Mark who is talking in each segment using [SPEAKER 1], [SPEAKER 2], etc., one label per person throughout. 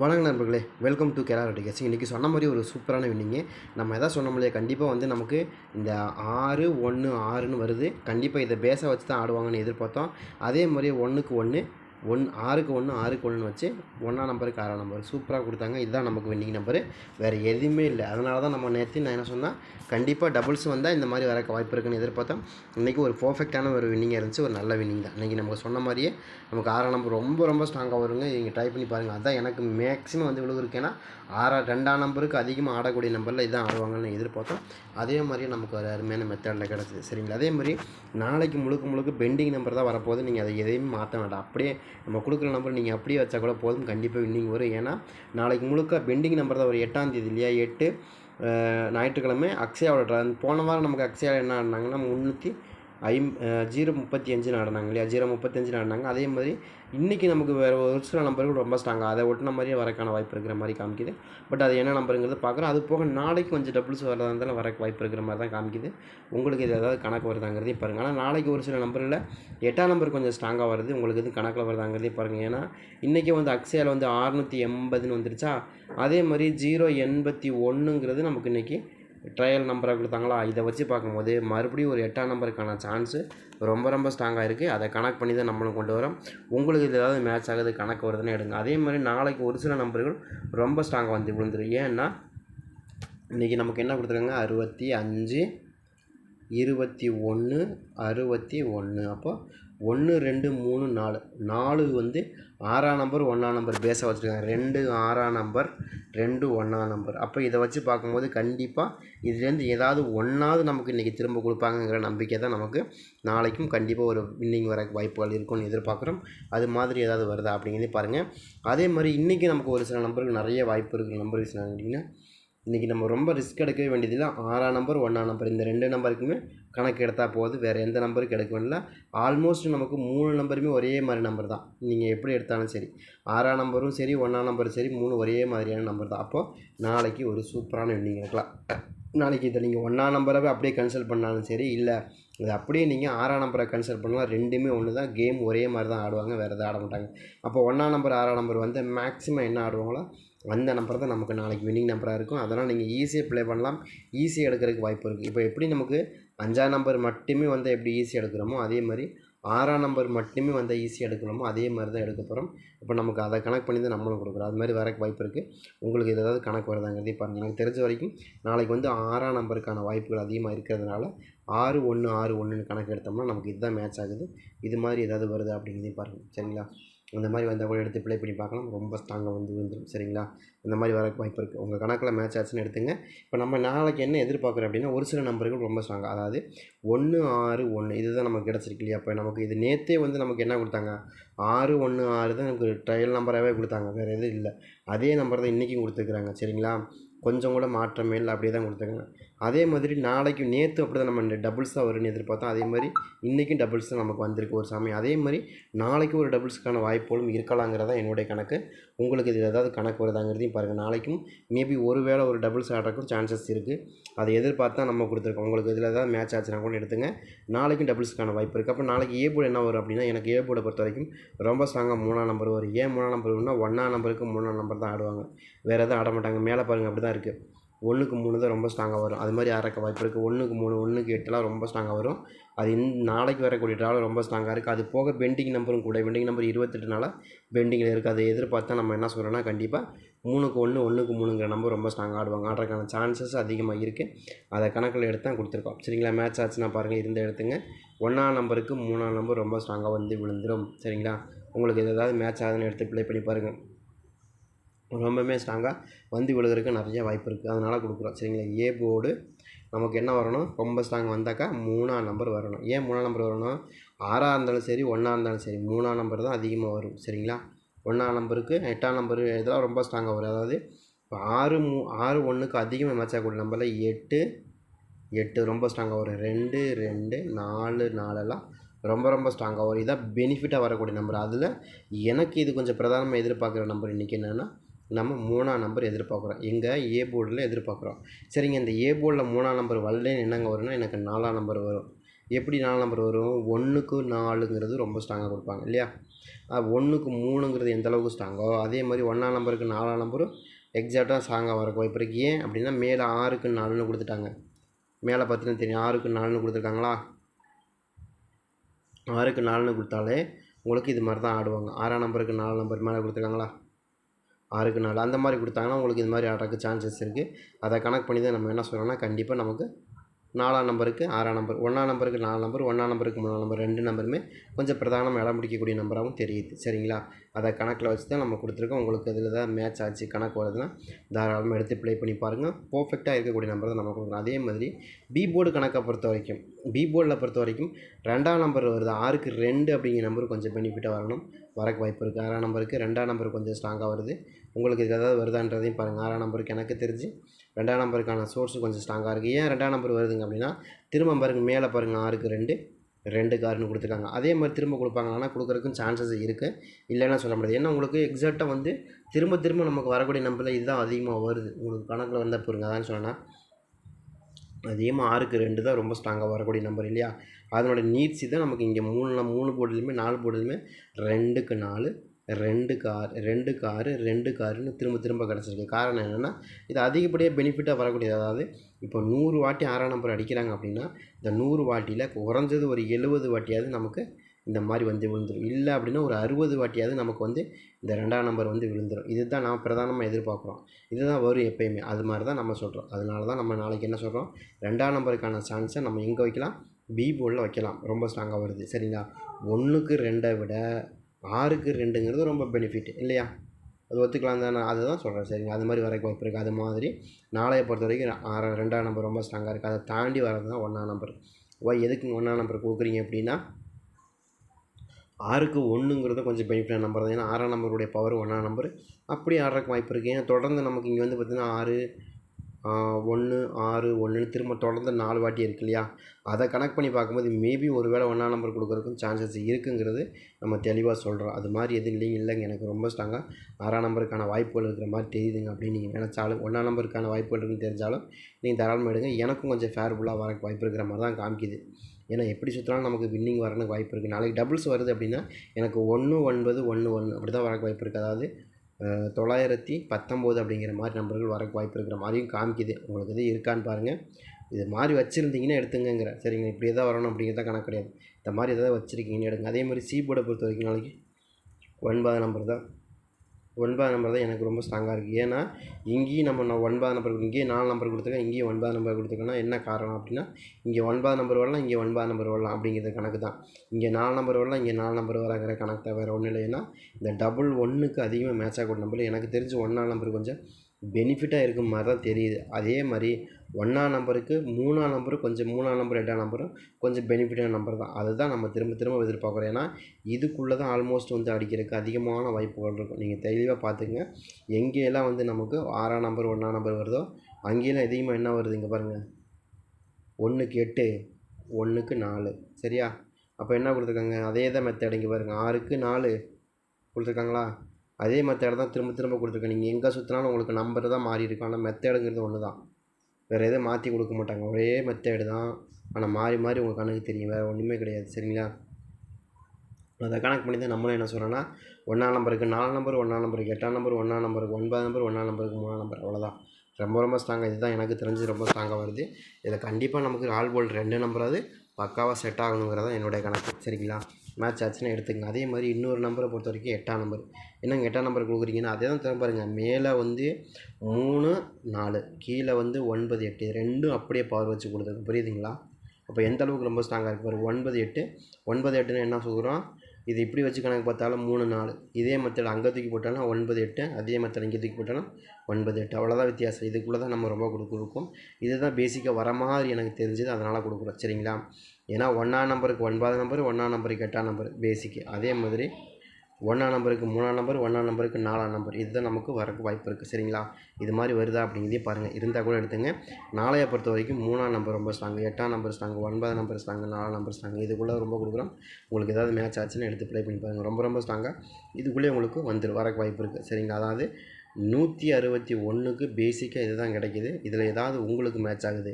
[SPEAKER 1] வணக்கம் நண்பர்களே welcome to Kerala ரெட்டிகேஸ் இன்றைக்கி சொன்ன மாதிரி ஒரு சூப்பரான வின்னிங்கு. நம்ம எதாவது சொன்னோம் கண்டிப்பாக வந்து நமக்கு இந்த ஆறு ஒன்று ஆறுன்னு வருது. கண்டிப்பாக இதை பேஸை வச்சு தான் ஆடுவாங்கன்னு எதிர்பார்த்தோம். அதே மாதிரி ஒன்றுக்கு ஒன்று ஒன் ஆறுக்கு ஒன்று ஆறுக்கு ஒன்றுன்னு வச்சு ஒன்றாம் நம்பருக்கு ஆறாம் நம்பர். சூப்பராக கொடுத்தாங்க. இதுதான் நமக்கு வின்னிங் நம்பரு வேறு எதுவுமே இல்லை. அதனால தான் நம்ம நேற்று நான் என்ன சொன்னால் கண்டிப்பாக டபுள்ஸ் வந்தால் இந்த மாதிரி வர வாய்ப்பு இருக்குன்னு எதிர்பார்த்தோம் இன்றைக்கி ஒரு பர்ஃபெக்டான ஒரு வின்னிங்காக இருந்துச்சு. ஒரு நல்ல வின்னிங் தான். இன்றைக்கி நமக்கு சொன்ன மாதிரியே நமக்கு ஆறாம் நம்பர் ரொம்ப ரொம்ப ஸ்ட்ராங்காக வருங்க. நீங்கள் ட்ரை பண்ணி பாருங்கள் அதான் எனக்கு மேக்ஸிமம் வந்து விழுகுருக்கு ஏன்னா ஆறா ரெண்டாம் நம்பருக்கு அதிகமாக ஆடக்கூடிய நம்பரில் இதான் ஆடுவாங்கன்னு எதிர்பார்த்தோம் அதே மாதிரியே நமக்கு ஒரு அருமையான மெத்தடில் கிடச்சிது. சரிங்களா? அதே மாதிரி நாளைக்கு முழுக்க முழுக்க பெண்டிங் நம்பர் தான் வரப்போகுது. நீங்கள் அதை எதையுமே மாற்ற வேண்டாம். அப்படியே நம்ம கொடுக்குற நம்பர் நீங்கள் அப்படியே வச்சா கூட போதும். கண்டிப்பாக வின்னிங் வரும். ஏன்னா நாளைக்கு முழுக்க பெண்டிங் நம்பர் தான் ஒரு எட்டாம் தேதி இல்லையா? எட்டு ஞாயிற்றுக்கிழமை அக்ஷயாவோட ட்ரா போன வாரம் நமக்கு அக்ஷயா என்ன ஆடினாங்கன்னா முந்நூற்றி ஐம் ஜீரோ முப்பத்தி அஞ்சு ஆடினாங்க இல்லையா? ஜீரோ முப்பத்தஞ்சு நடனாங்க அதே மாதிரி இன்றைக்கி நமக்கு வேறு ஒரு சில நம்பர்கள் ரொம்ப ஸ்ட்ராங்காக அதை ஒட்டின மாதிரியே வரக்கான வாய்ப்பு இருக்கிற மாதிரி காமிக்குது. பட் அது என்ன நம்பருங்கிறது பார்க்குறோம். அது போக நாளைக்கு கொஞ்சம் டபுள்ஸ் வரதா இருந்தாலும் வர வாய்ப்பு இருக்கிற மாதிரி தான் காமிக்குது. உங்களுக்கு இது ஏதாவது கணக்கு வருதாங்கிறதையும் பாருங்கள் ஆனால் நாளைக்கு ஒரு சில நம்பரில் எட்டாம் நம்பர் கொஞ்சம் ஸ்ட்ராங்காக வருது. உங்களுக்கு இது கணக்கில் வருதாங்கிறதையும் பாருங்கள் ஏன்னா இன்றைக்கி வந்து அக்ஷயாவில் வந்து அறுநூற்றி எண்பதுன்னு வந்துருச்சா? அதே மாதிரி ஜீரோ எண்பத்தி ஒன்றுங்கிறது நமக்கு இன்றைக்கி ட்ரையல் நம்பரை கொடுத்தாங்களா? இதை வச்சு பார்க்கும்போது மறுபடியும் ஒரு எட்டாம் நம்பருக்கான சான்ஸு ரொம்ப ரொம்ப ஸ்ட்ராங்காக இருக்குது அதை கணக்கு பண்ணி தான் நம்மளும் கொண்டு வரோம். உங்களுக்கு இது ஏதாவது மேட்ச் ஆகுது கணக்கு வருதுன்னு எடுங்க. அதே மாதிரி நாளைக்கு ஒரு சில நம்பர்கள் ரொம்ப ஸ்ட்ராங்காக வந்து விழுந்துடும் ஏன்னா இன்றைக்கி நமக்கு என்ன கொடுத்துருக்காங்க? அறுபத்தி அஞ்சு இருபத்தி ஒன்று அறுபத்தி ஒன்று. அப்போ ஒன்று ரெண்டு மூணு நாலு. நாலு வந்து ஆறாம் நம்பர் ஒன்றாம் நம்பர் பேஸை வச்சுருக்காங்க. ரெண்டு ஆறாம் நம்பர் ரெண்டு ஒன்றாம் நம்பர். அப்போ இதை வச்சு பார்க்கும்போது கண்டிப்பாக இதுலேருந்து ஏதாவது ஒன்றாவது நமக்கு இன்றைக்கி திரும்ப கொடுப்பாங்கங்கிற நம்பிக்கை தான் நமக்கு நாளைக்கும் கண்டிப்பாக ஒரு வின்னிங் வர வாய்ப்புகள் இருக்கும்னு எதிர்பார்க்குறோம். அது மாதிரி ஏதாவது வருதா அப்படிங்கிறதே பாருங்கள் அதே மாதிரி இன்றைக்கி நமக்கு ஒரு சில நம்பருக்கு நிறைய வாய்ப்பு இருக்கிற நம்பர் கேட்டிங்கன்னா இன்றைக்கி நம்ம ரொம்ப ரிஸ்க் எடுக்கவே வேண்டியதில்லை ஆறாம் நம்பர் ஒன்றாம் நம்பர் இந்த ரெண்டு நம்பருக்குமே கணக்கு எடுத்தால் போகுது வேறு எந்த நம்பருக்கு எடுக்க வேண்டிய ஆல்மோஸ்ட் நமக்கு மூணு நம்பருமே ஒரே மாதிரி நம்பர் தான். நீங்கள் எப்படி எடுத்தாலும் சரி. ஆறாம் நம்பரும் சரி ஒன்றாம் நம்பரும் சரி மூணு ஒரே மாதிரியான நம்பர் தான். அப்போது நாளைக்கு ஒரு சூப்பரான எண்ணிங் எடுக்கலாம். நாளைக்கு இதை நீங்கள் ஒன்றாம் நம்பராகவே அப்படியே கன்சல்ட் பண்ணாலும் சரி இல்லை இது அப்படியே நீங்கள் ஆறாம் நம்பரை கன்சல்ட் பண்ணலாம். ரெண்டுமே ஒன்று தான். கேம் ஒரே மாதிரி தான் ஆடுவாங்க. வேறு எதுவும் ஆட மாட்டாங்க. அப்போ ஒன்றாம் நம்பர் ஆறாம் நம்பர் வந்து மேக்ஸிமம் என்ன ஆடுவாங்களோ அந்த நம்பர் தான் நமக்கு நாளைக்கு வின்னிங் நம்பராக இருக்கும். அதனால் நீங்கள் ஈஸியாக ப்ளே பண்ணலாம். ஈஸியாக எடுக்கிறதுக்கு வாய்ப்பு இருக்குது இப்போ எப்படி நமக்கு அஞ்சாம் நம்பர் மட்டுமே வந்து எப்படி ஈஸியாக எடுக்கிறோமோ அதே மாதிரி ஆறாம் நம்பர் மட்டுமே வந்து ஈஸியாக எடுக்கணுமோ அதே மாதிரி தான் எடுக்க போகிறோம் இப்போ நமக்கு அதை கணக்கு பண்ணி தான் நம்மளும் கொடுக்குறோம். அது மாதிரி வரக்கு வாய்ப்பு இருக்குது உங்களுக்கு இது ஏதாவது கணக்கு வருதாங்கிறதே பாருங்கள் எனக்கு தெரிஞ்ச வரைக்கும் நாளைக்கு வந்து ஆறாம் நம்பருக்கான வாய்ப்புகள் அதிகமாக இருக்கிறதுனால ஆறு ஒன்று ஆறு ஒன்றுன்னு கணக்கு எடுத்தோம்னா நமக்கு இதுதான் மேட்ச் ஆகுது. இது மாதிரி ஏதாவது வருது அப்படிங்கிறதையும் பாருங்கள் சரிங்களா? அந்த மாதிரி வந்தால் கூட எடுத்து ப்ளே பண்ணி பார்க்கலாம். ரொம்ப ஸ்ட்ராங்காக வந்து விழுந்துடும் சரிங்களா? இந்த மாதிரி வர வாய்ப்பு இருக்குது உங்கள் கணக்கில் மேட்ச் ஆச்சுன்னு எடுத்துங்க. இப்போ நம்ம நாளைக்கு என்ன எதிர்பார்க்குறோம் அப்படின்னா ஒரு சில நம்பர்கள் ரொம்ப ஸ்ட்ராங்காக அதாவது ஒன்று ஆறு ஒன்று இதுதான் நமக்கு கிடச்சிருக்கு இல்லையா? இப்போ நமக்கு இது நேற்றே வந்து நமக்கு என்ன கொடுத்தாங்க? ஆறு ஒன்று ஆறு தான் நமக்கு ட்ரையல் நம்பராகவே கொடுத்தாங்க. வேறு எதுவும் இல்லை. அதே நம்பர் தான் இன்றைக்கும் கொடுத்துருக்குறாங்க. சரிங்களா? கொஞ்சம் கூட மாற்றமே இல்லை. அப்படியே தான் கொடுத்துருக்காங்க. அதே மாதிரி நாளைக்கு நேற்று அப்படி தான் நம்ம டபுள்ஸாக வரும்னு எதிர்பார்த்தோம். அதே மாதிரி இன்றைக்கும் டபுள்ஸ் தான் நமக்கு வந்திருக்கு ஒரு சமயம் அதே மாதிரி நாளைக்கு ஒரு டபுள்ஸ்க்கான வாய்ப்புகளும் இருக்கலாங்கிறதா என்னுடைய கணக்கு. உங்களுக்கு இதில் ஏதாவது கணக்கு வருதாங்கிறதையும் பாருங்கள் நாளைக்கும் மேபி ஒரு வேளை ஒரு டபுள்ஸ் ஆடுறதுக்கும் சான்சஸ் இருக்குது அதை எதிர்பார்த்து தான் நம்ம கொடுத்துருக்கோம். உங்களுக்கு இதில் ஏதாவது மேட்ச் ஆச்சுன்னா கூட எடுத்துங்க. நாளைக்கும் டபுள்ஸ்க்கான வாய்ப்பு இருக்குது அப்போ நாளைக்கு ஏ போர்டு என்ன வரும் அப்படின்னா எனக்கு ஏ போர்டை பொறுத்த வரைக்கும் ரொம்ப ஸ்ட்ராங்காக மூணாம் நம்பர் வரும். ஏன் மூணாம் நம்பர் வரும்னா ஒன்றாம் நம்பருக்கு மூணாம் நம்பர் தான் ஆடுவாங்க. வேறு எதுவும் ஆட மாட்டாங்க. மேலே பாருங்கள் அப்படி தான் இருக்குது ஒன்றுக்கு மூணு தான் ரொம்ப ஸ்ட்ராங்காக வரும். அது மாதிரி ஆறக்க வாய்ப்பு இருக்குது ஒன்றுக்கு மூணு ஒன்றுக்கு எட்டுலாம் ரொம்ப ஸ்ட்ராங்காக வரும். அது இன் நாளைக்கு வரக்கூடிய ட்ராவல் ரொம்ப ஸ்ட்ராங்காக இருக்குது அது போக பெண்டிங் நம்பரும் கூட பெண்டிங் நம்பர் இருபத்தெட்டுனால பெண்டிங்கில் இருக்குது அதை எதிர்பார்த்தா நம்ம என்ன சொல்கிறோன்னா கண்டிப்பாக மூணுக்கு ஒன்று ஒன்றுக்கு மூணுங்கிற நம்பர் ரொம்ப ஸ்ட்ராங்காக ஆடுவாங்க. ஆடுறதுக்கான சான்சஸ் அதிகமாக இருக்குது அதை கணக்கில் எடுத்து தான் கொடுத்துருக்கோம். சரிங்களா? மேட்ச் ஆச்சுன்னா பாருங்கள் இருந்த எடுத்துங்க. ஒன்றாம் நம்பருக்கு மூணாம் நம்பர் ரொம்ப ஸ்ட்ராங்காக வந்து விழுந்துடும் சரிங்களா? உங்களுக்கு எதாவது ஏதாவது மேட்ச் ஆகுதுன்னு எடுத்து ப்ளே பண்ணி பாருங்கள் ரொம்பவுமே ஸ்ட்ராங்காக வந்து விழுகிறதுக்கு நிறைய வாய்ப்பு இருக்குது அதனால் கொடுக்குறோம். சரிங்களா? ஏ போர்டு நமக்கு என்ன வரணும்? ரொம்ப ஸ்ட்ராங் வந்தாக்கா மூணாம் நம்பர் வரணும். ஏன் மூணாம் நம்பர் வரணும்? ஆறாக இருந்தாலும் சரி ஒன்றா இருந்தாலும் சரி மூணாம் நம்பர் தான் அதிகமாக வரும். சரிங்களா? ஒன்றாம் நம்பருக்கு எட்டாம் நம்பர் இதெல்லாம் ரொம்ப ஸ்ட்ராங்காக வரும். அதாவது இப்போ ஆறு மூ ஆறு ஒன்றுக்கு அதிகமாக மேட்ச் ஆகக்கூடிய நம்பரில் எட்டு எட்டு ரொம்ப ஸ்ட்ராங்காக வரும். ரெண்டு ரெண்டு நாலு நாலெல்லாம் ரொம்ப ரொம்ப ஸ்ட்ராங்காக வரும். இதான் பெனிஃபிட்டாக வரக்கூடிய நம்பர் அதில் எனக்கு இது கொஞ்சம் பிரதானமாக எதிர்பார்க்குற நம்பர் இன்றைக்கி என்னென்னா நம்ம மூணாம் நம்பர் எதிர்பார்க்குறோம். எங்கே? ஏ போர்டில் எதிர்பார்க்குறோம். சரிங்க இந்த ஏ போர்டில் மூணாம் நம்பர் வரலன்னு என்னங்க வரும்னா எனக்கு நாலாம் நம்பர் வரும். எப்படி நாலு நம்பர் வரும்? ஒன்றுக்கு நாலுங்கிறது ரொம்ப ஸ்ட்ராங்காக கொடுப்பாங்க இல்லையா? ஒன்றுக்கு மூணுங்கிறது எந்த அளவுக்கு ஸ்ட்ராங்கோ அதே மாதிரி ஒன்றாம் நம்பருக்கு நாலாம் நம்பரும் எக்ஸாக்டாக ஸ்ட்ராங்காக வரக்கு வாய்ப்பு இருக்குது ஏன் அப்படின்னா மேலே ஆறுக்கு நாலுன்னு கொடுத்துட்டாங்க. மேலே பார்த்தீங்கன்னா தெரியும் ஆறுக்கு நாலுன்னு கொடுத்துருக்காங்களா? ஆறுக்கு நாலுன்னு கொடுத்தாலே உங்களுக்கு இது மாதிரி தான் ஆடுவாங்க. ஆறாம் நம்பருக்கு நாலு நம்பர் மேலே கொடுத்துருக்காங்களா? ஆறுக்கு நாலு. அந்த மாதிரி கொடுத்தாங்கன்னா உங்களுக்கு இது மாதிரி ஆடுறதுக்கு சான்சஸ் இருக்குது அதை கணக்கு பண்ணி தான் நம்ம என்ன சொல்கிறோன்னா கண்டிப்பாக நமக்கு நாலாம் நம்பருக்கு ஆறாம் நம்பர் ஒன்றாம் நம்பருக்கு நாலு நம்பர் ஒன்றாம் நம்பருக்கு மூணாம் நம்பர் ரெண்டு நம்பருமே கொஞ்சம் பிரதானமாக இடம் பிடிக்கக்கூடிய நம்பராகவும் தெரியுது. சரிங்களா? அதை கணக்கில் வச்சு தான் நம்ம கொடுத்துருக்கோம். உங்களுக்கு இதில் தான் மேட்ச் ஆச்சு கணக்கு வருதுன்னா தாராளமாக எடுத்து ப்ளே பண்ணி பாருங்கள் பர்ஃபெக்டாக இருக்கக்கூடிய நம்பர் தான் நம்ம கொடுக்குறோம் அதே மாதிரி பி போர்டு கணக்கை பொறுத்த வரைக்கும் பி போர்டில் பொறுத்த வரைக்கும் ரெண்டாம் நம்பர் வருது. ஆறுக்கு ரெண்டு அப்படிங்கிற நம்பர் கொஞ்சம் பெனிஃபிட்டாக வரணும். வரக்கு வாய்ப்பு இருக்குது ஆறாம் நம்பருக்கு ரெண்டாம் நம்பர் கொஞ்சம் ஸ்ட்ராங்காக வருது. உங்களுக்கு இது ஏதாவது வருதான்றதையும் பாருங்கள் ஆறாம் நம்பருக்கு எனக்கு தெரிஞ்சு ரெண்டாம் நம்பருக்கான சோர்ஸு கொஞ்சம் ஸ்ட்ராங்காக இருக்குது ஏன் ரெண்டாம் நம்பர் வருதுங்க அப்படின்னா திரும்ப பாருங்க மேலே பாருங்கள் ஆறுக்கு ரெண்டு ரெண்டு கார்னு கொடுத்துருக்காங்க. அதே மாதிரி திரும்ப கொடுப்பாங்க ஆனால் கொடுக்குறதுக்கும் சான்சஸ் இருக்குது இல்லைன்னா சொல்ல முடியாது. ஏன்னா உங்களுக்கு எக்ஸாக்டாக வந்து திரும்ப திரும்ப நமக்கு வரக்கூடிய நம்பரில் இதுதான் அதிகமாக வருது. உங்களுக்கு கணக்கில் வந்தால் பாருங்க அதான் சொன்னால் அதிகமாக ஆறுக்கு ரெண்டு தான் ரொம்ப ஸ்ட்ராங்காக வரக்கூடிய நம்பர் இல்லையா? அதனோட நீட்சி தான் நமக்கு இங்கே மூணு மூணு போர்டுலையுமே நாலு போர்டுலையுமே ரெண்டுக்கு நாலு ரெண்டு கார் ரெண்டு காரு ரெண்டு காருன்னு திரும்ப திரும்ப கிடச்சிருக்கு. காரணம் என்னென்னா இது அதிகப்படியாக பெனிஃபிட்டாக வரக்கூடியது. அதாவது இப்போ நூறு வாட்டி ஆறாம் நம்பர் அடிக்கிறாங்க அப்படின்னா இந்த நூறு வாட்டியில் குறைஞ்சது ஒரு எழுபது வாட்டியாவது நமக்கு இந்த மாதிரி வந்து விழுந்துடும் இல்லை அப்படின்னா ஒரு அறுபது வாட்டியாவது நமக்கு வந்து இந்த ரெண்டாம் நம்பர் வந்து விழுந்துடும் இதுதான் நாம் பிரதானமாக எதிர்பார்க்குறோம். இதுதான் வரும் எப்பயுமே. அது மாதிரி தான் நம்ம சொல்கிறோம் அதனால தான் நம்ம நாளைக்கு என்ன சொல்கிறோம் ரெண்டாம் நம்பருக்கான சான்ஸை நம்ம எங்கே வைக்கலாம்? பி போர்டில் வைக்கலாம். ரொம்ப ஸ்ட்ராங்காக வருது. சரிங்களா? ஒன்றுக்கு ரெண்டை விட ஆறுக்கு ரெண்டுங்கிறது ரொம்ப பெனிஃபிட் இல்லையா? அது ஒத்துக்கலாம் தானே? அதுதான் சொல்கிறேன் சரிங்க. அது மாதிரி வரக்கு வாய்ப்பு இருக்குது அது மாதிரி நாளைய பொறுத்த வரைக்கும் ஆறு ரெண்டாம் நம்பர் ரொம்ப ஸ்ட்ராங்காக இருக்குது அதை தாண்டி வரது தான் ஒன்றாம் நம்பர் ஓ எதுக்கு ஒன்றாம் நம்பர் கொடுக்குறீங்க அப்படின்னா ஆறுக்கு ஒன்றுங்கிறது கொஞ்சம் பெனிஃபிட்டான நம்பர் தான். ஏன்னா ஆறாம் நம்பருடைய பவர் ஒன்றாம் நம்பர் அப்படி ஆடுறக்கு வாய்ப்பு இருக்குது ஏன்னா தொடர்ந்து நமக்கு இங்கே வந்து பார்த்திங்கன்னா ஆறு ஒன்று ஆறு ஒன்றுன்னு திரும்ப தொடர்ந்து நாலு வாட்டி இருக்கு இல்லையா? அதை கனெக்ட் பண்ணி பார்க்கும்போது மேபி ஒரு வேளை ஒன்றாம் நம்பர் கொடுக்குறதுக்கும் சான்சஸ் இருக்குங்கிறது நம்ம தெளிவாக சொல்கிறோம் அது மாதிரி எதுவும் இல்லைங்க இல்லைங்க. எனக்கு ரொம்ப ஸ்ட்ராங்காக ஆறாம் நம்பருக்கான வாய்ப்புகள் இருக்கிற மாதிரி தெரியுதுங்க அப்படின்னு நீங்கள் நினச்சாலும் ஒன்றாம் நம்பருக்கான வாய்ப்புகள் இருக்குன்னு தெரிஞ்சாலும் நீங்கள் தாராளமாக எடுங்க. எனக்கும் கொஞ்சம் ஃபேர்ஃபுல்லாக வரக்கு வாய்ப்பு இருக்கிற மாதிரி தான் காமிக்குது. ஏன்னா எப்படி சுற்றினாலும் நமக்கு வின்னிங் வரணுக்கு வாய்ப்பு இருக்குது நாளைக்கு டபுள்ஸ் வருது அப்படின்னா எனக்கு ஒன்று ஒன்பது ஒன்று ஒன்று அப்படி தான் வரக்கு வாய்ப்பு இருக்குது அதாவது தொள்ளாயிரத்தி பத்தொம்போது அப்படிங்கிற மாதிரி நம்பர்கள் வரக்கு வாய்ப்பு இருக்கிற மாதிரியும் காமிக்குது. உங்களுக்கு இது இருக்கான்னு பாருங்கள் இது மாதிரி வச்சுருந்தீங்கன்னா எடுத்துங்கிற சரிங்க இப்படி தான் வரணும் அப்படிங்கிறத கணக்கு கிடையாது. இந்த மாதிரி எதாவது வச்சுருக்கீங்கன்னு எடுங்க. அதே மாதிரி சீபோர்டை பொறுத்த வரைக்கும் நாளைக்கு ஒன்பது நம்பர் தான். ஒன்பதாம் நம்பர் தான் எனக்கு ரொம்ப ஸ்ட்ராங்காக இருக்குது ஏன்னா இங்கேயும் நம்ம நான் ஒன்பதாம் நம்பர் இங்கேயும் நாலு நம்பர் கொடுத்துருக்கேன் இங்கேயும் ஒன்பதாம் நம்பர் கொடுத்துருக்கேன்னா என்ன காரணம் அப்படின்னா இங்கே ஒன்பதாம் நம்பர் வரலாம் இங்கே ஒன்பதாம் நம்பர் வரலாம் அப்படிங்கிறது கணக்கு தான். இங்கே நாலு நம்பர் வரலாம் இங்கே நாலு நம்பர் வராங்கிற கணக்கு தான் வேறு ஒன்றும் இல்லை. ஏன்னா இந்த டபுள் ஒன்றுக்கு அதிகமாக மேட்ச் ஆகக்கூடிய நம்பர் எனக்கு தெரிஞ்சு ஒன்றாம் நம்பர் கொஞ்சம் பெனிஃபிட்டாக இருக்கும் மாதிரி தான் தெரியுது. அதே மாதிரி ஒன்றாம் நம்பருக்கு மூணாம் நம்பரும் கொஞ்சம் மூணாம் நம்பர் எட்டாம் நம்பரும் கொஞ்சம் பெனிஃபிட்டான நம்பர் தான். அதுதான் நம்ம திரும்ப திரும்ப எதிர்பார்க்குறோம். ஏன்னா இதுக்குள்ளே தான் ஆல்மோஸ்ட் வந்து அடிக்கிறதுக்கு அதிகமான வாய்ப்புகள் இருக்கும். நீங்கள் தெளிவாக பார்த்துங்க எங்கேயெல்லாம் வந்து நமக்கு ஆறாம் நம்பர் ஒன்றாம் நம்பர் வருதோ அங்கேயெல்லாம் அதிகமாக என்ன வருது இங்கே பாருங்கள் ஒன்றுக்கு எட்டு ஒன்றுக்கு நாலு. சரியா? அப்போ என்ன கொடுத்துருக்காங்க? அதே தான் மெத்தட் இங்கே பாருங்கள் ஆறுக்கு நாலு. கொடுத்துருக்காங்களா? அதே மெத்தேடு தான் திரும்ப திரும்ப கொடுத்துருக்கேன். நீங்கள் எங்கே சுற்றினாலும் உங்களுக்கு நம்பர் தான் மாறி இருக்கும். ஆனால் மெத்தேடுங்கிறது ஒன்று தான். வேறு எதுவும் மாற்றி கொடுக்க மாட்டாங்க. ஒரே மெத்தேடு தான். ஆனால் மாறி மாறி உங்கள் கணக்கு தெரியும். வேறு ஒன்றுமே கிடையாது. சரிங்களா? அதை கணக்கு பண்ணி தான் நம்மளும் என்ன சொல்கிறோன்னா ஒன்றாம் நம்பருக்கு நாலு நம்பர் ஒன்றாம் நம்பருக்கு எட்டாம் நம்பர் ஒன்றாம் நம்பருக்கு ஒன்பதாம் நம்பர் ஒன்றாம் நம்பருக்கு மூணாம் நம்பர் அவ்வளோதான் ரொம்ப ரொம்ப ஸ்ட்ராங்காக இதுதான். எனக்கு தெரிஞ்சு ரொம்ப ஸ்ட்ராங்காக வருது. இதில் கண்டிப்பாக நமக்கு ஆல் போல் ரெண்டு நம்பராது பக்காவாக செட் ஆகணுங்கிறதான் என்னுடைய கணக்கு. சரிங்களா? மேட்ச் ஆச்சுன்னா எடுத்துக்கங்க. அதே மாதிரி இன்னொரு நம்பரை பொறுத்த வரைக்கும் எட்டாம் நம்பர் என்னங்க எட்டாம் நம்பர் கொடுக்குறீங்கன்னா அதே தான் திரும்ப பாருங்கள் மேலே வந்து மூணு நாலு. கீழே வந்து ஒன்பது எட்டு. ரெண்டும் அப்படியே பவர் வச்சு கொடுத்துருக்கு புரியுதுங்களா? அப்போ எந்த அளவுக்கு ரொம்ப ஸ்ட்ராங்காக இருக்குது பாரு. ஒன்பது எட்டு. ஒன்பது எட்டுன்னு என்ன சொல்கிறோம் இது இப்படி வச்சு கணக்கு பார்த்தாலும் மூணு நாலு. இதே மெத்தட் அங்கே தூக்கி போட்டாலும் ஒன்பது எட்டு. அதே மெத்தட் இங்கே தூக்கி போட்டாலும் ஒன்பது எட்டு. அவ்வளோதான் வித்தியாசம். இதுக்குள்ளே தான் நம்ம ரொம்ப கொடுக்குறோம் இதுதான் பேசிக்காக வர மாதிரி எனக்கு தெரிஞ்சது. அதனால் கொடுக்குறோம். சரிங்களா? ஏன்னா ஒன்றாம் நம்பருக்கு ஒன்பதாம் நம்பர் ஒன்றாம் நம்பருக்கு எட்டாம் நம்பர் பேசிக்கு அதே மாதிரி ஒன்றாம் நம்பருக்கு மூணாம் நம்பர் ஒன்றாம் நம்பருக்கு நாலாம் நம்பர் இதுதான் நமக்கு வரக்கு வாய்ப்பு இருக்குது சரிங்களா? இது மாதிரி வருதா அப்படிங்கிறதே பாருங்கள் இருந்தால் கூட எடுத்துங்க. நாளைய பொறுத்த வரைக்கும் மூணாம் நம்பர் ரொம்ப ஸ்ட்ராங்கு எட்டாம் நம்பர் ஸ்ட்ராங்கு ஒன்பதாம் நம்பர் ஸ்ட்ராங்கு நாலாம் நம்பர் ஸ்ட்ராங்கு இதுக்குள்ளே ரொம்ப கொடுக்குறோம். உங்களுக்கு ஏதாவது மேட்ச் ஆச்சுன்னு எடுத்து ப்ளே பண்ணி பாருங்கள் ரொம்ப ரொம்ப ஸ்ட்ராங்காக இதுக்குள்ளேயே உங்களுக்கு வந்துடும் வரக்கு வாய்ப்பு இருக்குது சரிங்களா? அதாவது நூற்றி அறுபத்தி ஒன்றுக்கு பேசிக்காக இது தான் கிடைக்கிது. இதில் ஏதாவது உங்களுக்கு மேட்ச் ஆகுது.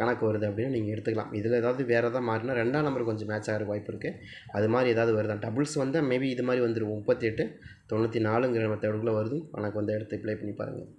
[SPEAKER 1] கணக்கு வருது அப்படின்னு நீங்கள் எடுத்துக்கலாம். இதில் ஏதாவது வேறு எதாவது மாறினா ரெண்டாம் நம்பர் கொஞ்சம் மேட்ச் ஆகிற வாய்ப்பு இருக்குது அது மாதிரி ஏதாவது வருதா? டபுள்ஸ் வந்தால் மேபி இது மாதிரி வந்துடும் முப்பத்தெட்டு தொண்ணூற்றி நாலுங்கிற மெத்தடுக்குள்ளே வருது கணக்கு வந்து எடுத்து ப்ளே பண்ணி பாருங்கள்